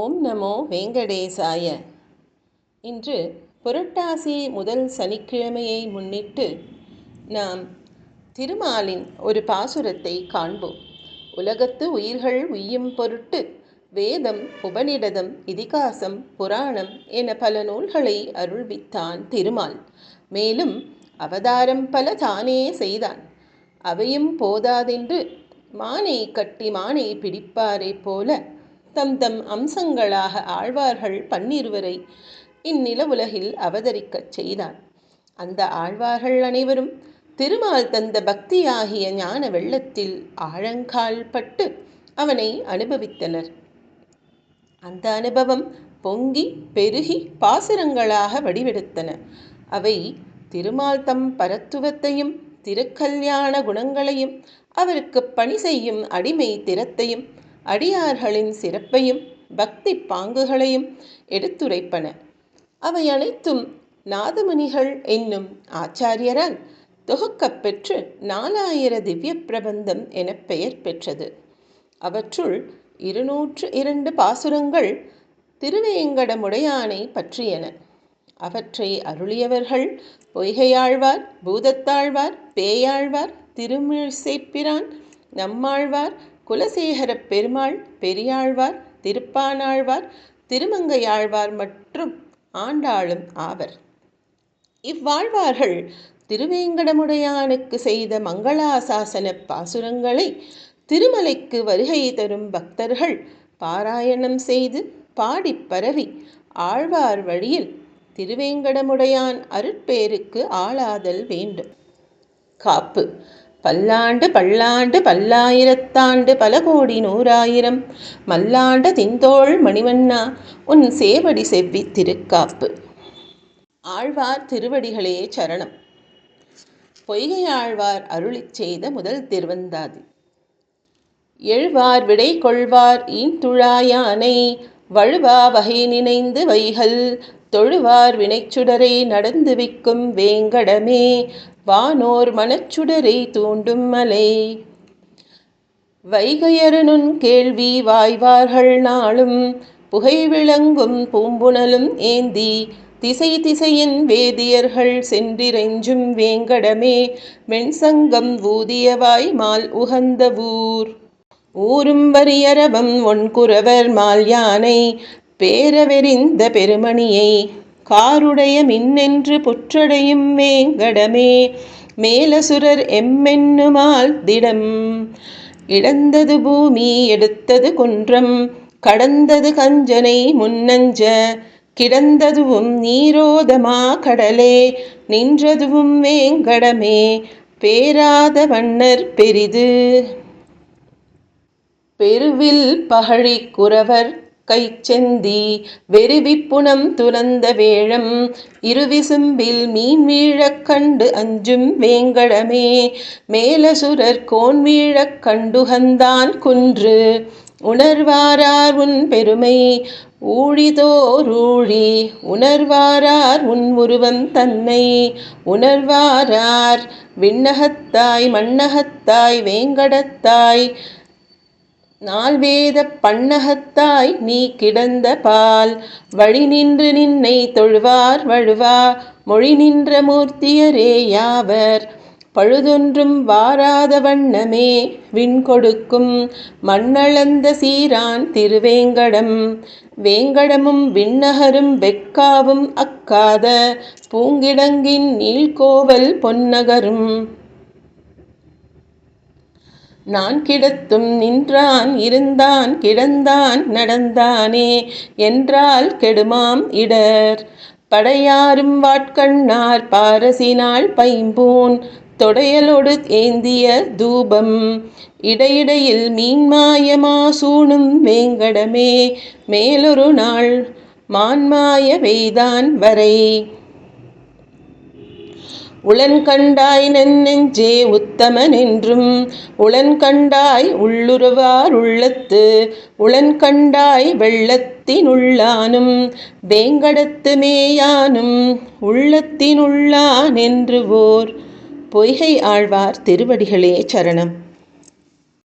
ஓம் நமோ வெங்கடேசாய. இன்று புரட்டாசி முதல் சனிக்கிழமையை முன்னிட்டு நாம் திருமாலின் ஒரு பாசுரத்தை காண்போம். உலகத்து உயிர்கள் உய்யும் பொருட்டு வேதம் உபநிடதம் இதிகாசம் புராணம் என பல நூல்களை அருள்வித்தான் திருமால். மேலும் அவதாரம் பல தானே செய்தான். அவையும் போதாதென்று மானை கட்டி மானை பிடிப்பாரே போல தம் தம் அம்சங்களாக ஆழ்வார்கள் பன்னிருவரை இந்நில உலகில் அவதரிக்கச் செய்தான். அந்த ஆழ்வார்கள் அனைவரும் திருமால் தந்த பக்தியாகிய ஞான வெள்ளத்தில் ஆழங்கால் பட்டு அவனை அனுபவித்தனர். அந்த அனுபவம் பொங்கி பெருகி பாசுரங்களாக வடிவெடுத்தன. அவை திருமால் தம் பரத்துவத்தையும் திருக்கல்யாண குணங்களையும் அவருக்கு பணி செய்யும் அடிமை திறத்தையும் அடியார்களின் சிறப்பையும் பக்தி பாங்குகளையும் எடுத்துரைப்பன. அவை அனைத்தும் நாதமணிகள் என்னும் ஆச்சாரியரால் தொகுக்கப் பெற்று நாலாயிர திவ்ய பிரபந்தம் என பெயர் பெற்றது. அவற்றுள் இருநூற்று இரண்டு பாசுரங்கள் திருவேங்கடமுடையானை பற்றியன. அவற்றை அருளியவர்கள் பொய்கையாழ்வார் பூதத்தாழ்வார் பேயாழ்வார் திருமிழ்சேப்பிரான் நம்மாழ்வார் குலசேகரப் பெருமாள் பெரியாழ்வார் திருப்பானாழ்வார் திருமங்கையாழ்வார் மற்றும் ஆண்டாளும் ஆவர். இவ்வாழ்வார்கள் திருவேங்கடமுடையானுக்கு செய்த மங்களாசாசன பாசுரங்களை திருமலைக்கு வருகை தரும் பக்தர்கள் பாராயணம் செய்து பாடிப் பரவி ஆழ்வார் வழியில் திருவேங்கடமுடையான் அருட்பேருக்கு ஆளாதல் வேண்டும். காப்பு. பல்லாண்டு பல்லாண்டு பல்லாயிரத்தாண்டு பல கோடி நூறாயிரம். மல்லாண்ட திந்தோள் மணிவண்ணா உன் சேவடி செவ்வி திருக்காப்பு. ஆழ்வார் திருவடிகளே சரணம். பொய்கை ஆழ்வார் அருளிச் செய்த முதல் திருவந்தாதி. எழுவார் விடை கொள்வார் ஈன்துழாயானை வழுவா வகை நினைந்து வைகல் தொழுவார் வினைச்சுடரை நடந்து விக்கும் வேங்கடமே. வானோர் மனச்சுடரை தூண்டும் மலை. வைகையரனுன் கேள்வி வாய்வார்கள் நாளும். புகை விளங்கும் பூம்புணலும் ஏந்தி. திசை திசையின் வேதியர்கள் சென்றிரைஞ்சும் வேங்கடமே. மென்சங்கம் ஊதியவாய் மால் உகந்த ஊர். ஊரும் வரியரவம் ஒன்குறவர் மால் யானை. பேரவெறிந்த பெருமணியை காருடைய மின்னென்று புற்றடையும் வேங்கடமே. மேலசுரர் எம்மென்னுமால் திடம். இடந்தது பூமி எடுத்தது குன்றம். கடந்தது கஞ்சனை முன்னஞ்ச. கிடந்ததுவும் நீரோதமா கடலே. நின்றதுவும் வேங்கடமே. பேராத வண்ணர் பெரிது. பெருவில் பகழி குறவர் கைச்செந்தி வெறுவிப்புனம் துறந்த வேழம் இருவிசும்பில் மீன் வீழக் கண்டு அஞ்சும் வேங்கடமே மேலசுரர் கோன் வீழக் கண்டுகந்தான் குன்று உணர்வாரார் உன் பெருமை ஊழிதோரூழி உணர்வாரார் உன் உருவம் தன்னை உணர்வாரார் விண்ணகத்தாய் மண்ணகத்தாய் வேங்கடத்தாய் நால்வேத பண்ணகத்தாய் நீ கிடந்த பால் வழி நின்று நின்னை தொழுவார் வழுவா மொழி நின்ற மூர்த்தியரே யாவர். பழுதொன்றும் வாராத வண்ணமே விண் கொடுக்கும் மண்ணளந்த சீரான் திருவேங்கடம். வேங்கடமும் விண்ணகரும் வெக்காவும் அக்காத பூங்கிடங்கின் நீள்கோவல் பொன்னகரும். நான் கிடத்தும் நின்றான் இருந்தான் கிடந்தான் நடந்தானே என்றால் கெடுமாம் இடர். படையாரும் வாட்கண்ணார் பாரசினாள் பைம்பூன் தொடையலொடு ஏந்திய தூபம். இடையிடையில் மீன்மாயமா சூணும் வேங்கடமே மேலொரு நாள் மான்மாய வெய்தான் வரை. உளன் கண்டாய் நெஞ்சே உத்தமன் என்றும் உளன் கண்டாய் உள்ளுருவார் உள்ளத்து உளன் கண்டாய் வெள்ளத்தினுள்ளானும் வேங்கடத்து மேயானும் உள்ளத்தினுள்ளான் என்று ஓர் பொய்கை ஆழ்வார் திருவடிகளே சரணம்.